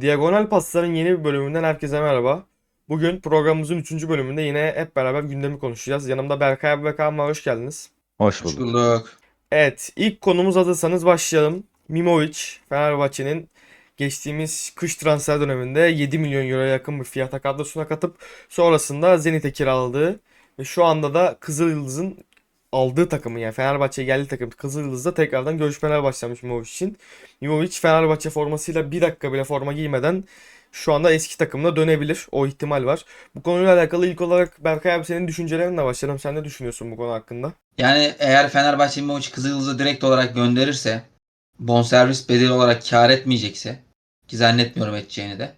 Diagonal Pasların yeni bir bölümünden herkese merhaba. Bugün programımızın 3. bölümünde yine hep beraber gündemi konuşacağız. Yanımda Berkay abi ve Kaan var. Hoş geldiniz. Hoş Hoş bulduk. Evet, ilk konumuz hazırsanız başlayalım. Mimovic, Fenerbahçe'nin geçtiğimiz kış transfer döneminde 7 milyon euroya yakın bir fiyata kadrosuna katıp sonrasında Zenit'e kiraladığı ve şu anda da Kızılyıldız'ın aldığı takımı yani Fenerbahçe'ye geldiği takım Kızılyıldız'da tekrardan görüşmeler başlamış Mimovic için. Mimovic Fenerbahçe formasıyla bir dakika bile forma giymeden şu anda eski takımına dönebilir. O ihtimal var. Bu konuyla alakalı ilk olarak Berkay abi senin düşüncelerinle başlayalım. Sen ne düşünüyorsun bu konu hakkında? Yani eğer Fenerbahçe Mimovic Kızılyıldız'a direkt olarak gönderirse bonservis bedeli olarak kar etmeyecekse ki zannetmiyorum edeceğini de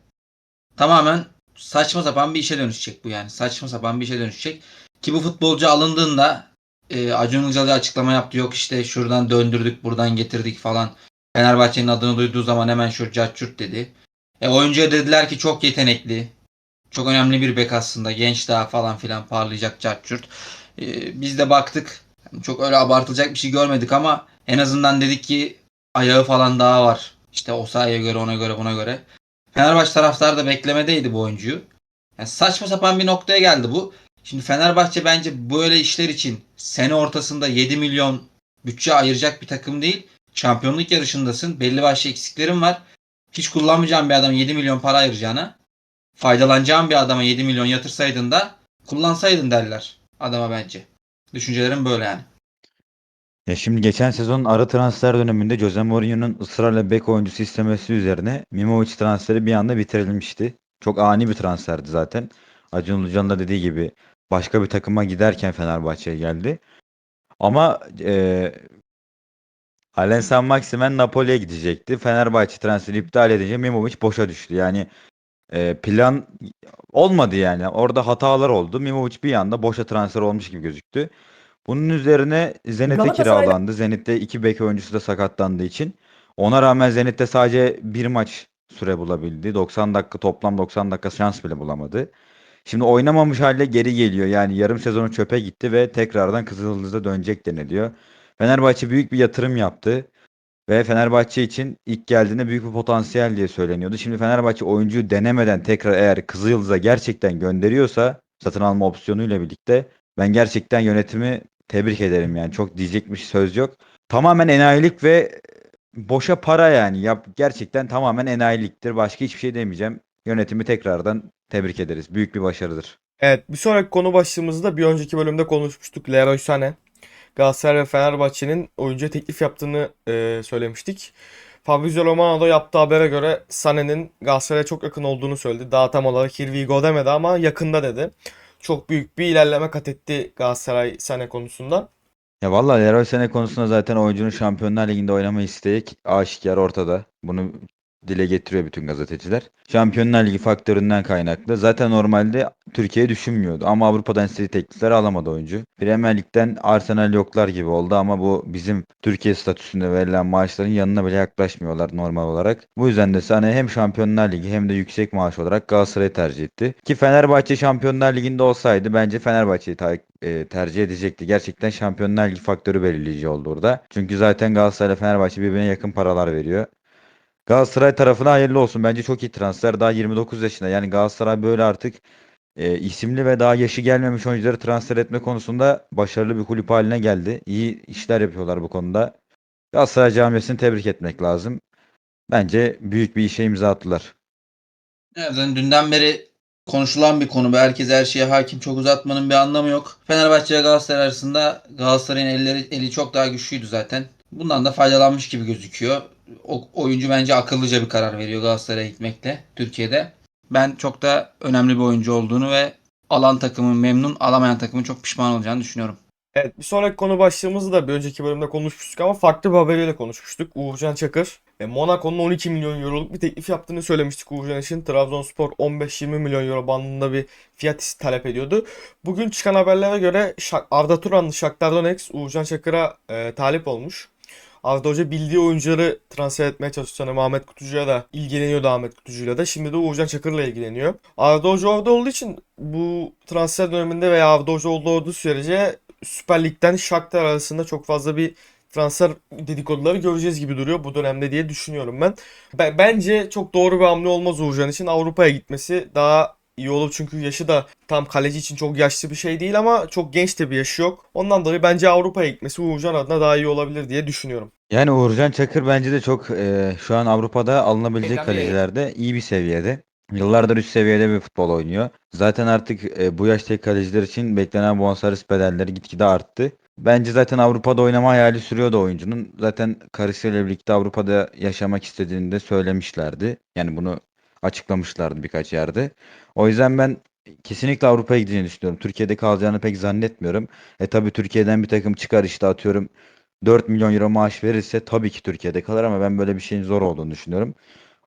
tamamen saçma sapan bir işe dönüşecek bu yani. Saçma sapan bir işe dönüşecek. Ki bu futbolcu alındığında e, Acun Ilıcalı açıklama yaptı. Yok işte şuradan döndürdük buradan getirdik falan. Fenerbahçe'nin adını duyduğu zaman hemen şu cacurt dedi. E, oyuncuya dediler ki çok yetenekli. Çok önemli bir bek aslında. Genç daha falan filan parlayacak cacurt. E, biz de baktık. Çok öyle abartılacak bir şey görmedik ama en azından dedik ki ayağı falan daha var. İşte o sahaya göre ona göre buna göre. Fenerbahçe taraftarı da beklemedeydi bu oyuncuyu. Yani saçma sapan bir noktaya geldi bu. Şimdi Fenerbahçe bence böyle işler için sene ortasında 7 milyon bütçe ayıracak bir takım değil. Şampiyonluk yarışındasın. Belli başlı eksiklerin var. Hiç kullanmayacağın bir adama 7 milyon para ayıracağına faydalanacağın bir adama 7 milyon yatırsaydın da kullansaydın derler adama bence. Düşüncelerim böyle yani. Ya şimdi geçen sezon ara transfer döneminde Jose Mourinho'nun ısrarla bek oyuncusu istemesi üzerine Mimovic transferi bir anda bitirilmişti. Çok ani bir transferdi zaten. Acun Ilıcalı'nın da dediği gibi başka bir takıma giderken Fenerbahçe'ye geldi. Ama eee Alen San Maximen Napoli'ye gidecekti. Fenerbahçe transferi iptal edince Mimovic boşa düştü. Yani eee, plan olmadı yani. Orada hatalar oldu. Mimovic bir anda boşa transfer olmuş gibi gözüktü. Bunun üzerine Zenit'e kiralandı. Zenit'te iki bek oyuncusu da sakatlandığı için. Ona rağmen Zenit'te sadece bir maç süre bulabildi. 90 dakika toplam 90 dakika şans bile bulamadı. Şimdi oynamamış halde geri geliyor. Yani yarım sezonu çöpe gitti ve tekrardan Kızılyıldız'a dönecek deniliyor. Fenerbahçe büyük bir yatırım yaptı. Ve Fenerbahçe için ilk geldiğinde büyük bir potansiyel diye söyleniyordu. Şimdi Fenerbahçe oyuncuyu denemeden tekrar eğer Kızılyıldız'a gerçekten gönderiyorsa satın alma opsiyonuyla birlikte ben gerçekten yönetimi tebrik ederim yani. Çok diyecekmiş söz yok. Tamamen enayilik ve boşa para yani. Yap, gerçekten tamamen enayiliktir. Başka hiçbir şey demeyeceğim. Yönetimi tekrardan tebrik ederiz. Büyük bir başarıdır. Evet, bir sonraki konu başlığımızda bir önceki bölümde konuşmuştuk. Leroy Sané. Galatasaray ve Fenerbahçe'nin oyuncuya teklif yaptığını e, söylemiştik. Fabrizio Romano yaptığı habere göre Sané'nin Galatasaray'a çok yakın olduğunu söyledi. Daha tam olarak here we go demedi ama yakında dedi. Çok büyük bir ilerleme kat etti Galatasaray Sané konusunda. Ya vallahi Leroy Sané konusunda zaten oyuncunun Şampiyonlar Ligi'nde oynama isteği aşikar ortada. Bunu dile getiriyor bütün gazeteciler. Şampiyonlar Ligi faktöründen kaynaklı. Zaten normalde Türkiye düşünmüyordu ama Avrupa'dan istediği teklifleri alamadı oyuncu. Premier Lig'den Arsenal yoklar gibi oldu ama bu bizim Türkiye statüsünde verilen maaşların yanına bile yaklaşmıyorlar normal olarak. Bu yüzden de Sané hem Şampiyonlar Ligi hem de yüksek maaş olarak Galatasaray'ı tercih etti. Ki Fenerbahçe Şampiyonlar Ligi'nde olsaydı bence Fenerbahçe'yi e, tercih edecekti. Gerçekten Şampiyonlar Ligi faktörü belirleyici oldu orada. Çünkü zaten Galatasaray ile Fenerbahçe birbirine yakın paralar veriyor. Galatasaray tarafına hayırlı olsun. Bence çok iyi transfer. Daha 29 yaşında. Yani Galatasaray böyle artık e, isimli ve daha yaşı gelmemiş oyuncuları transfer etme konusunda başarılı bir kulüp haline geldi. İyi işler yapıyorlar bu konuda. Galatasaray camiasını tebrik etmek lazım. Bence büyük bir işe imza attılar. Evet, zaten dünden beri konuşulan bir konu. Herkes her şeye hakim. Çok uzatmanın bir anlamı yok. Fenerbahçe ve Galatasaray arasında Galatasaray'ın elleri, eli çok daha güçlüydü zaten. Bundan da faydalanmış gibi gözüküyor. O, oyuncu bence akıllıca bir karar veriyor Galatasaray'a gitmekle Türkiye'de. Ben çok da önemli bir oyuncu olduğunu ve alan takımın memnun, alamayan takımın çok pişman olacağını düşünüyorum. Evet, bir sonraki konu başlığımızı da bir önceki bölümde konuşmuştuk ama farklı bir haberiyle konuşmuştuk. Uğurcan Çakır e, Monaco'nun 12 milyon euroluk bir teklif yaptığını söylemiştik Uğurcan için. Trabzonspor 15-20 milyon euro bandında bir fiyat talep ediyordu. Bugün çıkan haberlere göre Arda Turanlı Shakhtar Donetsk Uğurcan Çakır'a e, talip olmuş. Arda Hoca bildiği oyuncuları transfer etmeye çalıştı. Hani Ahmet Kutucu'ya da ilgileniyordu Ahmet Kutucu'yla da. Şimdi de Uğurcan Çakır'la ilgileniyor. Arda Hoca orada olduğu için bu transfer döneminde veya Arda Hoca olduğu sürece Süper Lig'den Shakhtar arasında çok fazla bir transfer dedikoduları göreceğiz gibi duruyor bu dönemde diye düşünüyorum ben. Be- bence çok doğru bir hamle olmaz Uğurcan için. Avrupa'ya gitmesi daha iyi olur çünkü yaşı da tam kaleci için çok yaşlı bir şey değil ama çok genç de bir yaşı yok. Ondan dolayı bence Avrupa'ya gitmesi Uğurcan adına daha iyi olabilir diye düşünüyorum. Yani Uğurcan Çakır bence de çok e, şu an Avrupa'da alınabilecek kalecilerde iyi bir seviyede. Yıllardır üst seviyede bir futbol oynuyor. Zaten artık e, bu yaştaki kaleciler için beklenen bonservis bedelleri gitgide arttı. Bence zaten Avrupa'da oynama hayali sürüyordu oyuncunun. Zaten karısıyla birlikte Avrupa'da yaşamak istediğini de söylemişlerdi. Yani bunu açıklamışlardı birkaç yerde. O yüzden ben kesinlikle Avrupa'ya gideceğini düşünüyorum. Türkiye'de kalacağını pek zannetmiyorum. E tabii Türkiye'den bir takım çıkar işte atıyorum 4 milyon euro maaş verirse tabii ki Türkiye'de kalır ama ben böyle bir şeyin zor olduğunu düşünüyorum.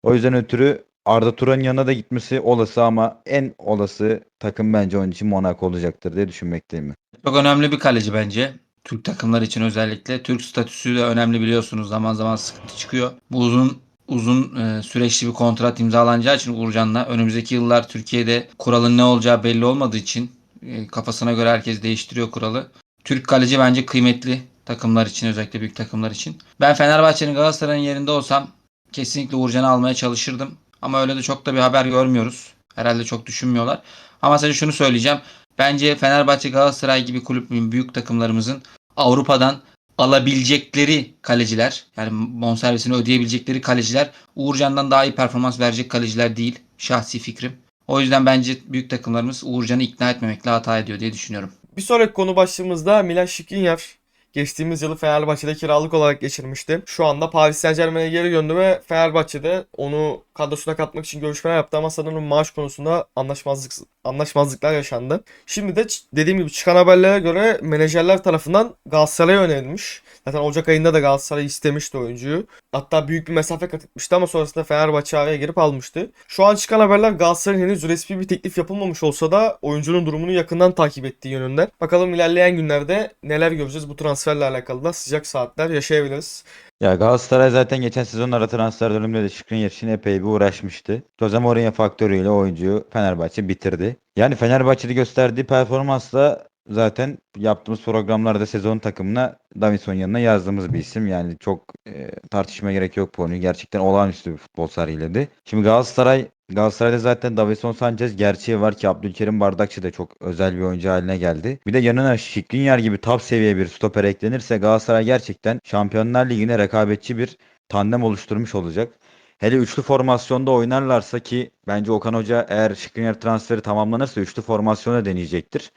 O yüzden ötürü Arda Turan'ın yanına da gitmesi olası ama en olası takım bence onun için Monaco olacaktır diye düşünmekteyim. Çok önemli bir kaleci bence. Türk takımlar için özellikle. Türk statüsü de önemli biliyorsunuz. Zaman zaman sıkıntı çıkıyor. Bu uzun uzun e, süreçli bir kontrat imzalanacağı için Uğurcan'la önümüzdeki yıllar Türkiye'de kuralın ne olacağı belli olmadığı için e, kafasına göre herkes değiştiriyor kuralı. Türk kaleci bence kıymetli takımlar için özellikle büyük takımlar için. Ben Fenerbahçe'nin Galatasaray'ın yerinde olsam kesinlikle Uğurcan'ı almaya çalışırdım. Ama öyle de çok da bir haber görmüyoruz. Herhalde çok düşünmüyorlar. Ama sadece şunu söyleyeceğim. Bence Fenerbahçe, Galatasaray gibi kulüp büyük takımlarımızın Avrupa'dan alabilecekleri kaleciler yani bonservisini ödeyebilecekleri kaleciler Uğurcan'dan daha iyi performans verecek kaleciler değil. Şahsi fikrim. O yüzden bence büyük takımlarımız Uğurcan'ı ikna etmemekle hata ediyor diye düşünüyorum. Bir sonraki konu başlığımızda Milan Skriniar geçtiğimiz yılı Fenerbahçe'de kiralık olarak geçirmişti. Şu anda Paris Saint-Germain'e geri döndü ve Fenerbahçe'de onu kadrosuna katmak için görüşmeler yaptı ama sanırım maaş konusunda anlaşmazlık anlaşmazlıklar yaşandı. Şimdi de dediğim gibi çıkan haberlere göre menajerler tarafından Galatasaray'a önerilmiş. Zaten Ocak ayında da Galatasaray istemişti oyuncuyu. Hatta büyük bir mesafe kat etmişti ama sonrasında Fenerbahçe araya girip almıştı. Şu an çıkan haberler Galatasaray'ın henüz resmi bir teklif yapılmamış olsa da oyuncunun durumunu yakından takip ettiği yönünde. Bakalım ilerleyen günlerde neler göreceğiz bu transferle alakalı da sıcak saatler yaşayabiliriz. Ya Galatasaray zaten geçen sezon ara transfer döneminde de Skriniar için epey bir uğraşmıştı. Jose Mourinho faktörüyle oyuncuyu Fenerbahçe bitirdi. Yani Fenerbahçe'de gösterdiği performansla zaten yaptığımız programlarda sezon takımına Davinson yanına yazdığımız bir isim. Yani çok e, tartışmaya gerek yok bu konuyu. Gerçekten olağanüstü bir futbol sergiledi. Şimdi Galatasaray Galatasaray'da zaten Davinson Sanchez gerçeği var ki Abdülkerim Bardakçı da çok özel bir oyuncu haline geldi. Bir de yanına Skriniar gibi top seviye bir stoper eklenirse Galatasaray gerçekten Şampiyonlar Ligi'ne rekabetçi bir tandem oluşturmuş olacak. Hele üçlü formasyonda oynarlarsa ki bence Okan Hoca eğer Skriniar transferi tamamlanırsa üçlü formasyona deneyecektir.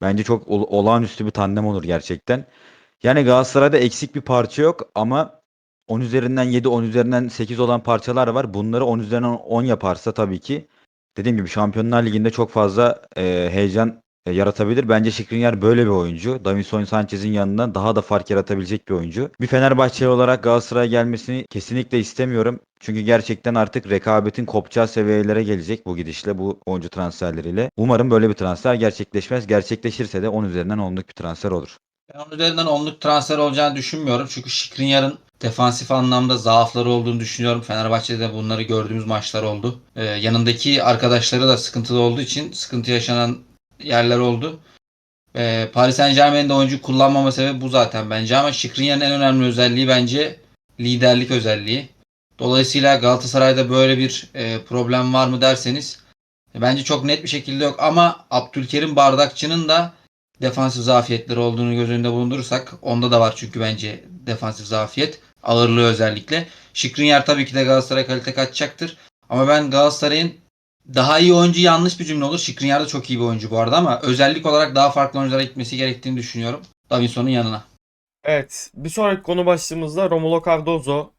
Bence çok ol- olağanüstü bir tandem olur gerçekten. Yani Galatasaray'da eksik bir parça yok ama 10 üzerinden 7, 10 üzerinden 8 olan parçalar var. Bunları 10 üzerinden 10 yaparsa tabii ki dediğim gibi Şampiyonlar Ligi'nde çok fazla e, heyecan e, yaratabilir. Bence Skriniar böyle bir oyuncu. Davinson Sanchez'in yanında daha da fark yaratabilecek bir oyuncu. Bir Fenerbahçeli olarak Galatasaray'a gelmesini kesinlikle istemiyorum. Çünkü gerçekten artık rekabetin kopacağı seviyelere gelecek bu gidişle, bu oyuncu transferleriyle. Umarım böyle bir transfer gerçekleşmez. Gerçekleşirse de 10 üzerinden 10'luk bir transfer olur. Ben onun üzerinden onluk transfer olacağını düşünmüyorum. Çünkü Skriniar'ın defansif anlamda zaafları olduğunu düşünüyorum. Fenerbahçe'de de bunları gördüğümüz maçlar oldu. Ee, yanındaki arkadaşları da sıkıntılı olduğu için sıkıntı yaşanan yerler oldu. Ee, Paris Saint Germain'de oyuncu kullanmama sebebi bu zaten bence ama Skriniar'ın en önemli özelliği bence liderlik özelliği. Dolayısıyla Galatasaray'da böyle bir e, problem var mı derseniz e, bence çok net bir şekilde yok ama Abdülkerim Bardakçı'nın da defansif zafiyetleri olduğunu göz önünde bulundurursak onda da var çünkü bence defansif zafiyet ağırlığı özellikle. Skriniar tabii ki de Galatasaray kalite kaçacaktır. Ama ben Galatasaray'ın daha iyi oyuncu yanlış bir cümle olur. Skriniar da çok iyi bir oyuncu bu arada ama özellik olarak daha farklı oyunculara gitmesi gerektiğini düşünüyorum. Davinson'un yanına. Evet, bir sonraki konu başlığımızda Romulo Cardozo.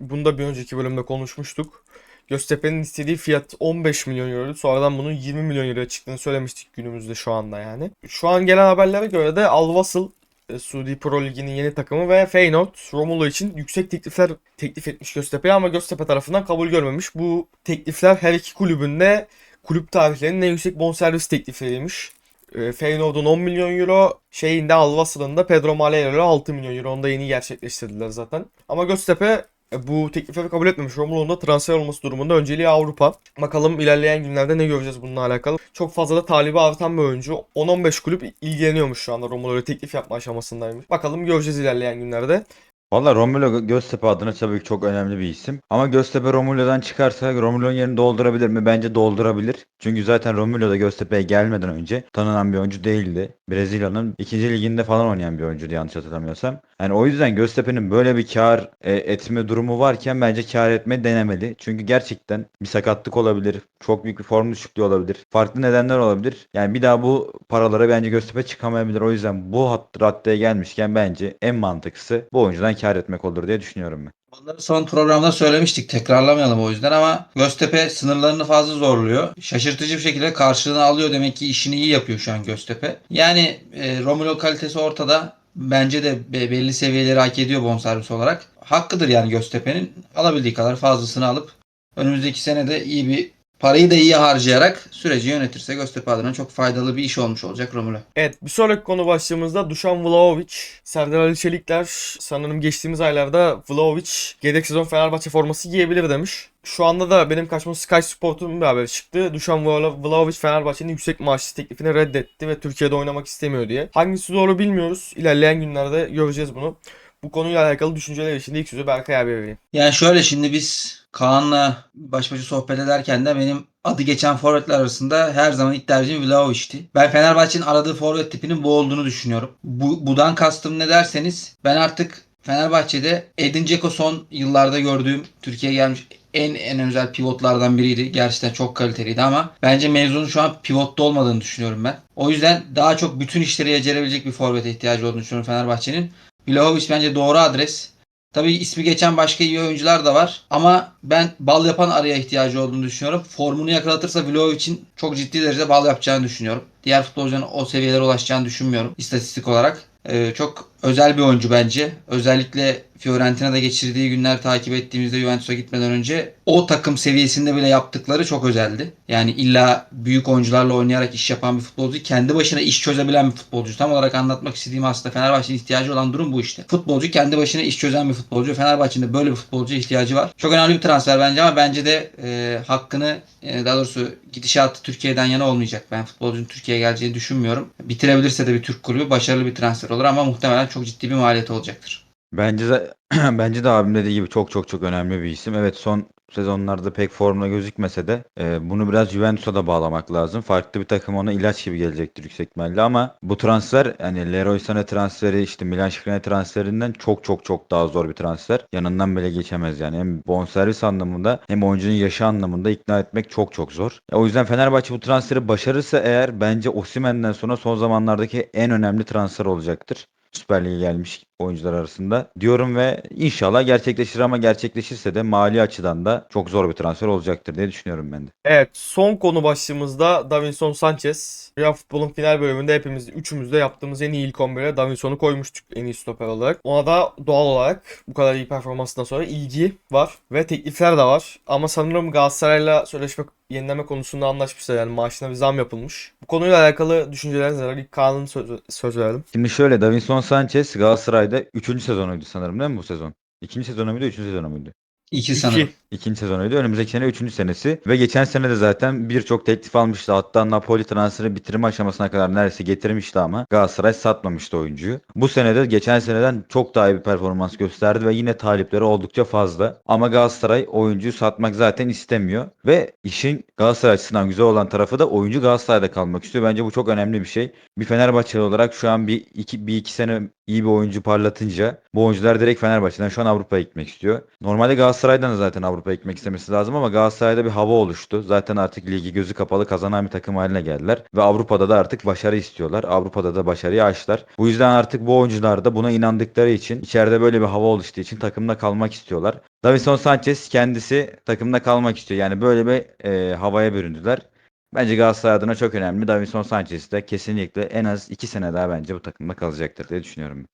Bunu da bir önceki bölümde konuşmuştuk. Göztepe'nin istediği fiyat 15 milyon euro. Sonradan bunun 20 milyon euroya çıktığını söylemiştik günümüzde şu anda yani. Şu an gelen haberlere göre de Al Wasl e, Suudi Pro Ligi'nin yeni takımı ve Feyenoord Romulo için yüksek teklifler teklif etmiş Göztepe'ye ama Göztepe tarafından kabul görmemiş. Bu teklifler her iki kulübünde kulüp tarihlerinin en yüksek bonservis teklifleriymiş. E, Feyenoord'un 10 milyon euro, şeyinde Al Wasl'ın da Pedro Malheiro 6 milyon euro. Onu da yeni gerçekleştirdiler zaten. Ama Göztepe bu teklifleri kabul etmemiş. Romulo'nun da transfer olması durumunda önceliği Avrupa. Bakalım ilerleyen günlerde ne göreceğiz bununla alakalı. Çok fazla da talibi artan bir oyuncu. 10-15 kulüp ilgileniyormuş şu anda Romulo'ya teklif yapma aşamasındaymış. Bakalım göreceğiz ilerleyen günlerde. Valla Romulo Göztepe adına tabii ki çok önemli bir isim. Ama Göztepe Romulo'dan çıkarsa Romulo'nun yerini doldurabilir mi? Bence doldurabilir. Çünkü zaten Romulo da Göztepe'ye gelmeden önce tanınan bir oyuncu değildi. Brezilya'nın ikinci liginde falan oynayan bir oyuncuydu yanlış hatırlamıyorsam. Yani o yüzden Göztepe'nin böyle bir kar e, etme durumu varken bence kar etme denemeli. Çünkü gerçekten bir sakatlık olabilir. Çok büyük bir form düşüklüğü olabilir. Farklı nedenler olabilir. Yani bir daha bu paralara bence Göztepe çıkamayabilir. O yüzden bu hat raddeye gelmişken bence en mantıklısı bu oyuncudan kar etmek olur diye düşünüyorum ben. Bunları son programda söylemiştik. Tekrarlamayalım o yüzden ama Göztepe sınırlarını fazla zorluyor. Şaşırtıcı bir şekilde karşılığını alıyor. Demek ki işini iyi yapıyor şu an Göztepe. Yani e, Romulo kalitesi ortada. Bence de be- belli seviyeleri hak ediyor bonservis olarak. Hakkıdır yani Göztepe'nin alabildiği kadar fazlasını alıp önümüzdeki sene de iyi bir parayı da iyi harcayarak süreci yönetirse Göztepe adına çok faydalı bir iş olmuş olacak Romulo. Evet bir sonraki konu başlığımızda Dušan Vlahović. Serdar Ali Çelikler sanırım geçtiğimiz aylarda Vlahović yedek sezon Fenerbahçe forması giyebilir demiş. Şu anda da benim karşıma Sky Sport'un bir haberi çıktı. Dušan Vla- Vlahović Fenerbahçe'nin yüksek maaşlı teklifini reddetti ve Türkiye'de oynamak istemiyor diye. Hangisi doğru bilmiyoruz. İlerleyen günlerde göreceğiz bunu. Bu konuyla alakalı düşünceler için ilk sözü Berkay abiye vereyim. Yani şöyle şimdi biz Kaan'la baş başa sohbet ederken de benim adı geçen forvetler arasında her zaman ilk tercihim Vlahovic'ti. Ben Fenerbahçe'nin aradığı forvet tipinin bu olduğunu düşünüyorum. Bu, budan kastım ne derseniz ben artık Fenerbahçe'de Edin Dzeko son yıllarda gördüğüm Türkiye'ye gelmiş en en özel pivotlardan biriydi. Gerçekten çok kaliteliydi ama bence mevzunun şu an pivotta olmadığını düşünüyorum ben. O yüzden daha çok bütün işleri becerebilecek bir forvete ihtiyacı olduğunu düşünüyorum Fenerbahçe'nin. Vlahovic bence doğru adres. Tabii ismi geçen başka iyi oyuncular da var. Ama ben bal yapan araya ihtiyacı olduğunu düşünüyorum. Formunu yakalatırsa Vlahovic'in çok ciddi derecede bal yapacağını düşünüyorum. Diğer futbolcuların o seviyelere ulaşacağını düşünmüyorum istatistik olarak. Ee, çok özel bir oyuncu bence. Özellikle Fiorentina'da geçirdiği günler takip ettiğimizde Juventus'a gitmeden önce o takım seviyesinde bile yaptıkları çok özeldi. Yani illa büyük oyuncularla oynayarak iş yapan bir futbolcu, kendi başına iş çözebilen bir futbolcu. Tam olarak anlatmak istediğim aslında Fenerbahçe'nin ihtiyacı olan durum bu işte. Futbolcu kendi başına iş çözen bir futbolcu. Fenerbahçe'nin böyle bir futbolcuya ihtiyacı var. Çok önemli bir transfer bence ama bence de e, hakkını e, daha doğrusu gidişatı Türkiye'den yana olmayacak. Ben futbolcunun Türkiye'ye geleceğini düşünmüyorum. Bitirebilirse de bir Türk kulübü başarılı bir transfer olur ama muhtemelen çok ciddi bir maliyeti olacaktır. Bence de bence de abim dediği gibi çok çok çok önemli bir isim. Evet son sezonlarda pek formda gözükmese de e, bunu biraz Juventus'a da bağlamak lazım. Farklı bir takım ona ilaç gibi gelecektir yüksek ihtimalle ama bu transfer yani Leroy Sané transferi işte Milan Skriniar transferinden çok çok çok daha zor bir transfer. Yanından bile geçemez yani. Hem bonservis anlamında hem oyuncunun yaşı anlamında ikna etmek çok çok zor. Ya, o yüzden Fenerbahçe bu transferi başarırsa eğer bence Osimhen'den sonra son zamanlardaki en önemli transfer olacaktır. Süper Lig'e gelmiş oyuncular arasında diyorum ve inşallah gerçekleşir ama gerçekleşirse de mali açıdan da çok zor bir transfer olacaktır diye düşünüyorum ben de. Evet son konu başlığımızda Davinson Sanchez. Real Futbol'un final bölümünde hepimiz üçümüz de yaptığımız en iyi ilk 11'e Davinson'u koymuştuk en iyi stoper olarak. Ona da doğal olarak bu kadar iyi performansından sonra ilgi var ve teklifler de var. Ama sanırım Galatasaray'la sözleşme yenileme konusunda anlaşmışlar yani maaşına bir zam yapılmış. Bu konuyla alakalı düşünceleriniz neler? İlk Kaan'ın söz, söz verelim. Şimdi şöyle Davinson Sanchez Galatasaray'da 3. sezonuydu sanırım değil mi bu sezon? 2. sezonu muydu 3. sezonu muydu? İki İki. İkinci sezonuydu. Önümüzdeki sene üçüncü senesi. Ve geçen sene de zaten birçok teklif almıştı. Hatta Napoli transferi bitirme aşamasına kadar neredeyse getirmişti ama Galatasaray satmamıştı oyuncuyu. Bu sene de geçen seneden çok daha iyi bir performans gösterdi ve yine talipleri oldukça fazla. Ama Galatasaray oyuncuyu satmak zaten istemiyor. Ve işin Galatasaray açısından güzel olan tarafı da oyuncu Galatasaray'da kalmak istiyor. Bence bu çok önemli bir şey. Bir Fenerbahçeli olarak şu an bir iki, bir iki sene iyi bir oyuncu parlatınca bu oyuncular direkt Fenerbahçe'den şu an Avrupa'ya gitmek istiyor. Normalde Galatasaray'dan da zaten Avrupa'ya gitmek istemesi lazım ama Galatasaray'da bir hava oluştu. Zaten artık ligi gözü kapalı kazanan bir takım haline geldiler. Ve Avrupa'da da artık başarı istiyorlar. Avrupa'da da başarıyı açtılar. Bu yüzden artık bu oyuncular da buna inandıkları için içeride böyle bir hava oluştuğu için takımda kalmak istiyorlar. Davinson Sanchez kendisi takımda kalmak istiyor. Yani böyle bir e, havaya büründüler. Bence Galatasaray adına çok önemli. Davinson Sanchez de kesinlikle en az 2 sene daha bence bu takımda kalacaktır diye düşünüyorum.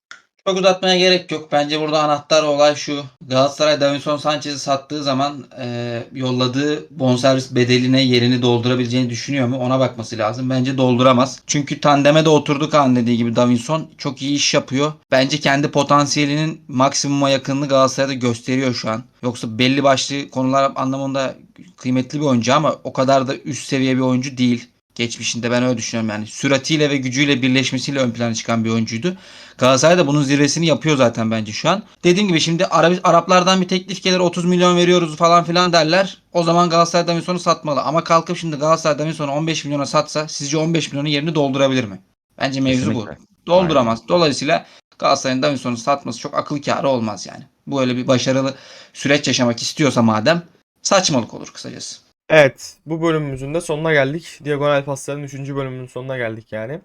Çok uzatmaya gerek yok. Bence burada anahtar olay şu. Galatasaray Davinson Sanchez'i sattığı zaman e, yolladığı bonservis bedeline yerini doldurabileceğini düşünüyor mu? Ona bakması lazım. Bence dolduramaz. Çünkü tandeme de oturdu Kaan dediği gibi Davinson. Çok iyi iş yapıyor. Bence kendi potansiyelinin maksimuma yakınını Galatasaray'da gösteriyor şu an. Yoksa belli başlı konular anlamında kıymetli bir oyuncu ama o kadar da üst seviye bir oyuncu değil. Geçmişinde ben öyle düşünüyorum yani. Süratiyle ve gücüyle birleşmesiyle ön plana çıkan bir oyuncuydu. Galatasaray da bunun zirvesini yapıyor zaten bence şu an. Dediğim gibi şimdi Arap, Araplardan bir teklif gelir 30 milyon veriyoruz falan filan derler. O zaman Galatasaray Davinson'u satmalı. Ama kalkıp şimdi Galatasaray Davinson'u 15 milyona satsa sizce 15 milyonun yerini doldurabilir mi? Bence mevzu Kesinlikle. bu. Dolduramaz. Dolayısıyla Galatasaray'ın Davinson'u satması çok akıl kârı olmaz yani. Bu öyle bir başarılı süreç yaşamak istiyorsa madem saçmalık olur kısacası. Evet, bu bölümümüzün de sonuna geldik. Diagonal Pasların 3. bölümünün sonuna geldik yani.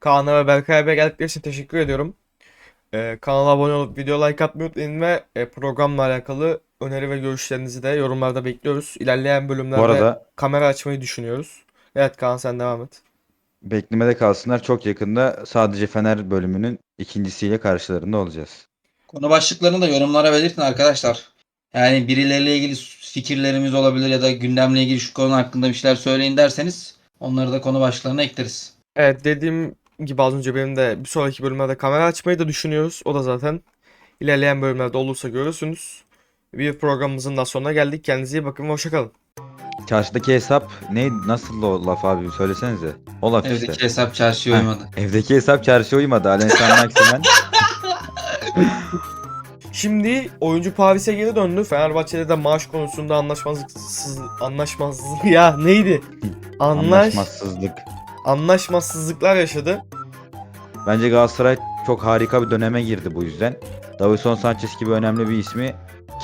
Kaan'a ve Berkay'a geldikleri için teşekkür ediyorum. Ee, kanala abone olup video like atmayı unutmayın ve e, programla alakalı öneri ve görüşlerinizi de yorumlarda bekliyoruz. İlerleyen bölümlerde Bu arada kamera açmayı düşünüyoruz. Evet Kaan sen devam et. beklemede kalsınlar. Çok yakında sadece Fener bölümünün ikincisiyle karşılarında olacağız. Konu başlıklarını da yorumlara belirtin arkadaşlar. Yani birileriyle ilgili fikirlerimiz olabilir ya da gündemle ilgili şu konu hakkında bir şeyler söyleyin derseniz onları da konu başlıklarına ekleriz. Evet dediğim gibi az önce benim de bir sonraki bölümlerde kamera açmayı da düşünüyoruz. O da zaten ilerleyen bölümlerde olursa görürsünüz. Bir programımızın da sonuna geldik. Kendinize iyi bakın ve hoşçakalın. Çarşıdaki hesap ne nasıl o laf abi söylesenize. O laf işte. Evdeki hesap çarşıya uymadı. Evdeki hesap çarşıya uymadı. Alen San Maximen. Şimdi oyuncu Paris'e geri döndü. Fenerbahçe'de de maaş konusunda anlaşmazlıksız anlaşmazlık ya neydi? Anlaş Anlaşmazsızlık. anlaşmazsızlıklar yaşadı. Bence Galatasaray çok harika bir döneme girdi bu yüzden. Davison Sanchez gibi önemli bir ismi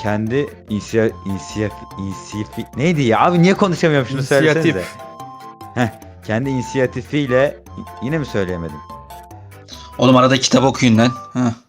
kendi inisiya, inisiyaf, inisiyafi, neydi ya abi niye konuşamıyorum şunu İnisiyatif. söylesenize. Heh, kendi inisiyatifiyle yine mi söyleyemedim? Oğlum arada kitap okuyun lan. Heh.